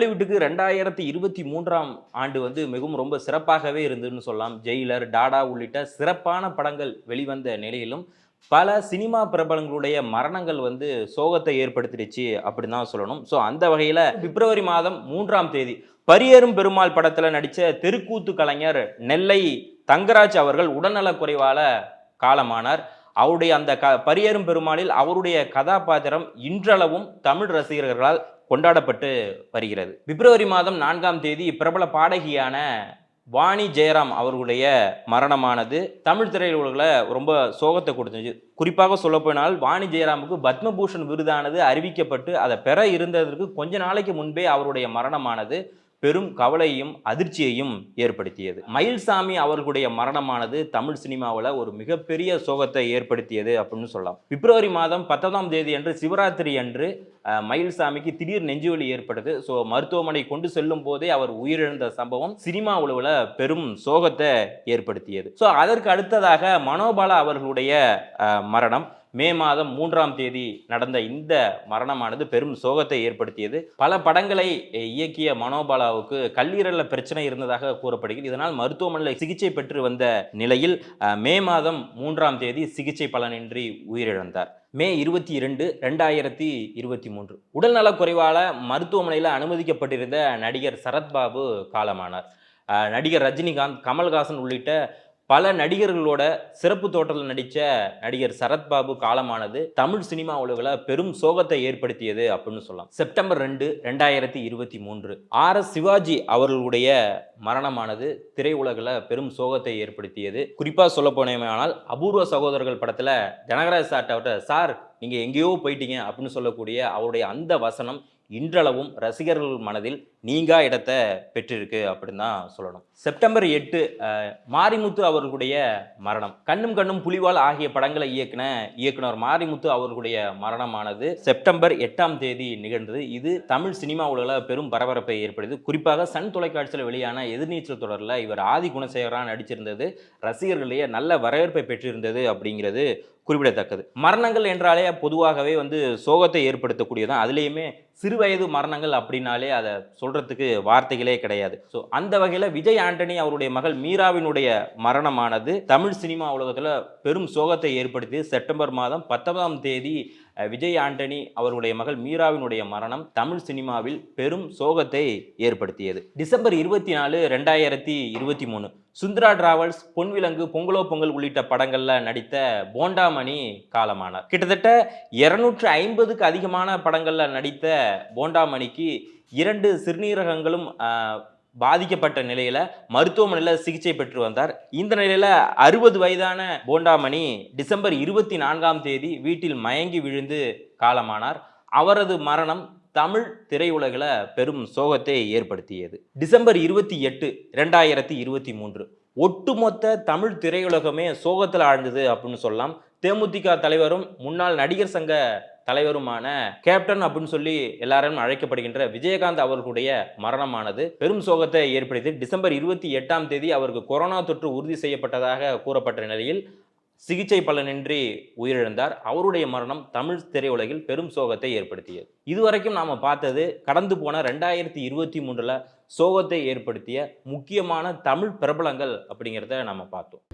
கோலிவுட்டுக்கு ரெண்டாயிரத்தி இருபத்தி மூன்றாம் ஆண்டு வந்து மிகவும் ரொம்ப சிறப்பாகவே இருந்ததுன்னு சொல்லலாம். ஜெயிலர் டாடா உள்ளிட்ட சிறப்பான படங்கள் வெளிவந்த நிலையிலும் பல சினிமா பிரபலங்களுடைய மரணங்கள் வந்து சோகத்தை ஏற்படுத்திடுச்சு அப்படின்னு தான் சொல்லணும். ஸோ அந்த வகையில் பிப்ரவரி மாதம் மூன்றாம் தேதி பரியேறும் பெருமாள் படத்தில் நடித்த தெருக்கூத்து கலைஞர் நெல்லை தங்கராஜ் அவர்கள் உடல்நலக் குறைவால காலமானார். அவருடைய அந்த க பரியேறும் பெருமாளில் அவருடைய கதாபாத்திரம் இன்றளவும் தமிழ் ரசிகர்களால் கொண்டாடப்பட்டு வருகிறது. பிப்ரவரி மாதம் நான்காம் தேதி பிரபல பாடகியான வாணி ஜெயராம் அவர்களுடைய மரணமானது தமிழ் திரையுலகில் ரொம்ப சோகத்தை கொடுத்துச்சு. குறிப்பாக சொல்லப்போனால் வாணி ஜெயராமுக்கு பத்மபூஷன் விருதானது அறிவிக்கப்பட்டு அதை பெற இருந்ததற்கு கொஞ்ச நாளைக்கு முன்பே அவருடைய மரணமானது. பெரும் கவலையும் அதிர்ச்சியையும் ஏற்படுத்தியது. மயில்சாமி அவர்களுடைய மரணமானது தமிழ் சினிமாவில் ஒரு மிகப்பெரிய சோகத்தை ஏற்படுத்தியது அப்படின்னு சொல்லலாம். பிப்ரவரி மாதம் பத்தொன்பதாம் தேதி அன்று சிவராத்திரி அன்று மயில்சாமிக்கு திடீர் நெஞ்சுவலி ஏற்பட்டது. ஸோ மருத்துவமனை கொண்டு செல்லும் போதே அவர் உயிரிழந்த சம்பவம் சினிமா உலகில் பெரும் சோகத்தை ஏற்படுத்தியது. ஸோ அதற்கு அடுத்ததாக மனோபாலா அவர்களுடைய மரணம். மே மாதம் மூன்றாம் தேதி நடந்த இந்த மரணமானது பெரும் சோகத்தை ஏற்படுத்தியது. பல படங்களை இயக்கிய மனோபாலாவுக்கு கல்லீரல்ல பிரச்சனை இருந்ததாக கூறப்படுகிறது. இதனால் மருத்துவமனையில் சிகிச்சை பெற்று வந்த நிலையில் மே மாதம் மூன்றாம் தேதி சிகிச்சை பலனின்றி உயிரிழந்தார். மே இருபத்தி இரண்டு ரெண்டாயிரத்தி இருபத்தி மூன்று. உடல்நலக் குறைவால் மருத்துவமனையில் அனுமதிக்கப்பட்டிருந்த நடிகர் சரத்பாபு காலமானார். நடிகர் ரஜினிகாந்த் கமல்ஹாசன் உள்ளிட்ட பல நடிகர்களோட சிறப்பு தோற்றத்தில் நடித்த நடிகர் சரத்பாபு காலமானது தமிழ் சினிமா உலகில் பெரும் சோகத்தை ஏற்படுத்தியது அப்படின்னு சொல்லலாம். செப்டம்பர் ரெண்டு ரெண்டாயிரத்தி இருபத்தி மூன்று. ஆர். எஸ். சிவாஜி அவர்களுடைய மரணமானது திரையுலகில் பெரும் சோகத்தை ஏற்படுத்தியது. குறிப்பாக சொல்ல போனேமானால் அபூர்வ சகோதரர்கள் படத்தில் ஜனகராஜ் சார்ட்ட அவர்கிட்ட சார் நீங்கள் எங்கேயோ போயிட்டீங்க அப்படின்னு சொல்லக்கூடிய அவருடைய அந்த வசனம் இன்றளவும் ரசிகர்கள் மனதில் நீங்கா இடத்தை பெற்றிருக்கு அப்படின்னு தான் சொல்லணும். செப்டம்பர் எட்டு மாரிமுத்து அவர்களுடைய மரணம். கண்ணும் கண்ணும் புலிவால் ஆகிய படங்களை இயக்குன இயக்குனர் மாரிமுத்து அவர்களுடைய மரணமானது செப்டம்பர் எட்டாம் தேதி நிகழ்ந்தது. இது தமிழ் சினிமா உலகில் பெரும் பரபரப்பை ஏற்படுது. குறிப்பாக சன் தொலைக்காட்சியில் வெளியான எதிர்நீச்சல் தொடரில் இவர் ஆதி குணசேகரா நடிச்சிருந்தது ரசிகர்களிடையே நல்ல வரவேற்பை பெற்றிருந்தது அப்படிங்கிறது குறிப்பிடத்தக்கது. மரணங்கள் என்றாலே பொதுவாகவே வந்து சோகத்தை ஏற்படுத்தக்கூடியதான் அதுலேயுமே சிறுவயது மரணங்கள் அப்படின்னாலே அதை சொல்கிறதுக்கு வார்த்தைகளே கிடையாது. ஸோ அந்த வகையில் விஜய் ஆண்டனி அவருடைய மகள் மீராவினுடைய மரணமானது தமிழ் சினிமா உலகத்தில் பெரும் சோகத்தை ஏற்படுத்தி செப்டம்பர் மாதம் பத்தொன்பதாம் தேதி விஜய் ஆண்டனி அவருடைய மகள் மீராவினுடைய மரணம் தமிழ் சினிமாவில் பெரும் சோகத்தை ஏற்படுத்தியது. டிசம்பர் இருபத்தி நாலு ரெண்டாயிரத்தி இருபத்தி மூணு. சுந்தரா டிராவல்ஸ் பொன்விலங்கு பொங்கலோ பொங்கல் உள்ளிட்ட படங்களில் நடித்த போண்டாமணி காலமானார். கிட்டத்தட்ட இருநூற்று ஐம்பதுக்கு அதிகமான படங்களில் நடித்த போண்டாமணிக்கு இரண்டு சிறுநீரகங்களும் பாதிக்கப்பட்ட நிலையில மருத்துவமனையில் சிகிச்சை பெற்று வந்தார். இந்த நிலையில அறுபது வயதான போண்டாமணி டிசம்பர் இருபத்தி நான்காம் தேதி வீட்டில் மயங்கி விழுந்து காலமானார். அவரது மரணம் தமிழ் திரையுலகில் பெரும் சோகத்தை ஏற்படுத்தியது. டிசம்பர் இருபத்தி எட்டு ரெண்டாயிரத்தி இருபத்தி மூன்று. ஒட்டுமொத்த தமிழ் திரையுலகமே சோகத்தில் ஆழ்ந்தது அப்படின்னு சொல்லலாம். தேமுதிக தலைவரும் முன்னாள் நடிகர் சங்க தலைவருமான கேப்டன் அப்படின்னு சொல்லி எல்லாரும் அழைக்கப்படுகின்ற விஜயகாந்த் அவர்களுடைய மரணமானது. பெரும் சோகத்தை ஏற்படுத்தி டிசம்பர் இருபத்தி எட்டாம் தேதி அவருக்கு கொரோனா தொற்று உறுதி செய்யப்பட்டதாக கூறப்பட்ட நிலையில் சிகிச்சை பலனின்றி உயிரிழந்தார். அவருடைய மரணம் தமிழ் திரையுலகில் பெரும் சோகத்தை ஏற்படுத்தியது. இதுவரைக்கும் நாம் பார்த்தது கடந்து போன ரெண்டாயிரத்தி இருபத்தி மூன்றில் சோகத்தை ஏற்படுத்திய முக்கியமான தமிழ் பிரபலங்கள் அப்படிங்கிறத நம்ம பார்த்தோம்.